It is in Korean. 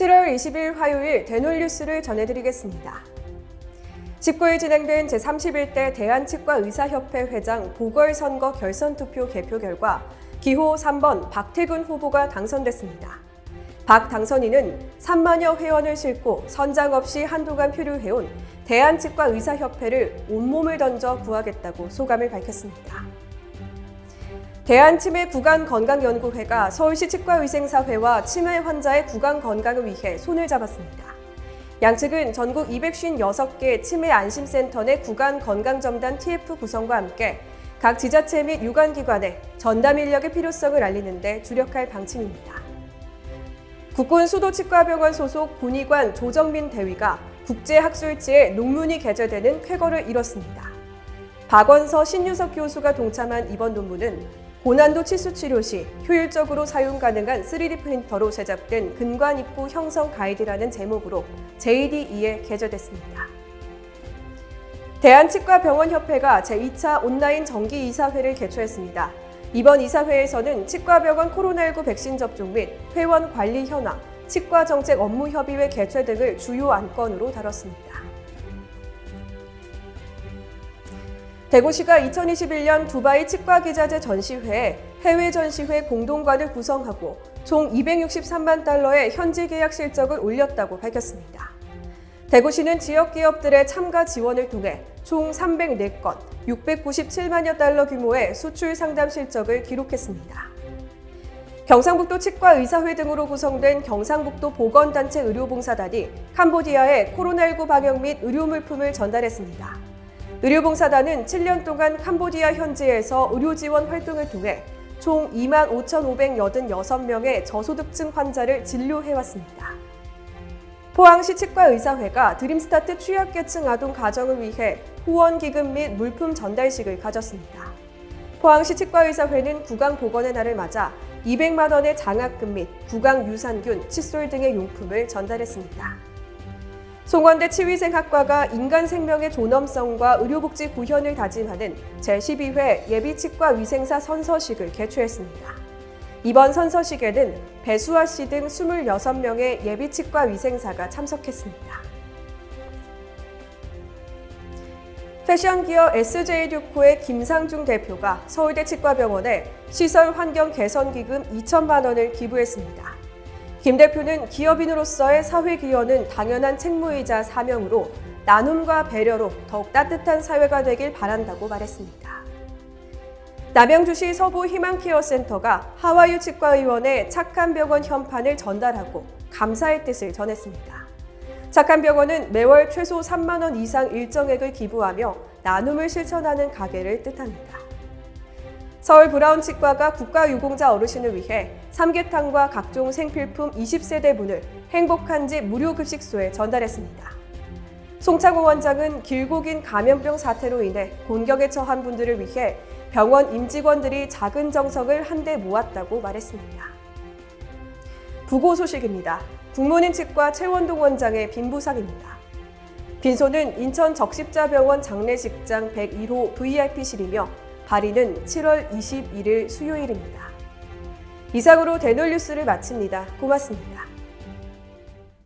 7월 20일 화요일 대놀뉴스를 전해드리겠습니다. 19일 진행된 제31대 대한치과 의사협회 회장 보궐선거 결선 투표 개표 결과 기호 3번 박태근 후보가 당선됐습니다. 박 당선인은 3만여 회원을 싣고 선장 없이 한동안 표류해온 대한치과 의사협회를 온몸을 던져 구하겠다고 소감을 밝혔습니다. 대한치매 구간건강연구회가 서울시 치과의생사회와 치매 환자의 구강 건강을 위해 손을 잡았습니다. 양측은 전국 256개 치매 안심센터 내 구간 건강점단 TF 구성과 함께 각 지자체 및 유관기관에 전담 인력의 필요성을 알리는 데 주력할 방침입니다. 국군 수도치과병원 소속 군의관 조정민 대위가 국제학술지에 논문이 게재되는 쾌거를 이뤘습니다. 박원서 신유석 교수가 동참한 이번 논문은 고난도 치수 치료 시 효율적으로 사용 가능한 3D 프린터로 제작된 근관 입구 형성 가이드라는 제목으로 JDE에 게재됐습니다. 대한치과병원협회가 제2차 온라인 정기 이사회를 개최했습니다. 이번 이사회에서는 치과병원 코로나19 백신 접종 및 회원 관리 현황, 치과 정책 업무 협의회 개최 등을 주요 안건으로 다뤘습니다. 대구시가 2021년 두바이 치과기자재 전시회에 해외 전시회 공동관을 구성하고 총 263만 달러의 현지 계약 실적을 올렸다고 밝혔습니다. 대구시는 지역 기업들의 참가 지원을 통해 총 304건, 697만여 달러 규모의 수출 상담 실적을 기록했습니다. 경상북도 치과의사회 등으로 구성된 경상북도 보건단체 의료봉사단이 캄보디아에 코로나19 방역 및 의료물품을 전달했습니다. 의료봉사단은 7년 동안 캄보디아 현지에서 의료 지원 활동을 통해 총 2만 5,586명의 저소득층 환자를 진료해왔습니다. 포항시 치과의사회가 드림스타트 취약계층 아동 가정을 위해 후원기금 및 물품 전달식을 가졌습니다. 포항시 치과의사회는 구강보건의 날을 맞아 200만 원의 장학금 및 구강유산균, 칫솔 등의 용품을 전달했습니다. 송원대 치위생학과가 인간 생명의 존엄성과 의료복지 구현을 다짐하는 제12회 예비치과 위생사 선서식을 개최했습니다. 이번 선서식에는 배수아 씨 등 26명의 예비치과 위생사가 참석했습니다. 패션 기업 SJ듀코의 김상중 대표가 서울대 치과병원에 시설 환경 개선 기금 2천만 원을 기부했습니다. 김 대표는 기업인으로서의 사회 기여는 당연한 책무이자 사명으로 나눔과 배려로 더욱 따뜻한 사회가 되길 바란다고 말했습니다. 남양주시 서부 희망케어센터가 하와유 치과 의원의 착한 병원 현판을 전달하고 감사의 뜻을 전했습니다. 착한 병원은 매월 최소 3만 원 이상 일정액을 기부하며 나눔을 실천하는 가게를 뜻합니다. 서울 브라운 치과가 국가유공자 어르신을 위해 삼계탕과 각종 생필품 20세대 분을 행복한 집 무료급식소에 전달했습니다. 송창호 원장은 길고 긴 감염병 사태로 인해 곤경에 처한 분들을 위해 병원 임직원들이 작은 정성을 한데 모았다고 말했습니다. 부고 소식입니다. 국문인 치과 최원동 원장의 빈부상입니다. 빈소는 인천 적십자병원 장례식장 101호 VIP실이며 발의는 7월 21일 수요일입니다. 이상으로 대놀뉴스를 마칩니다. 고맙습니다.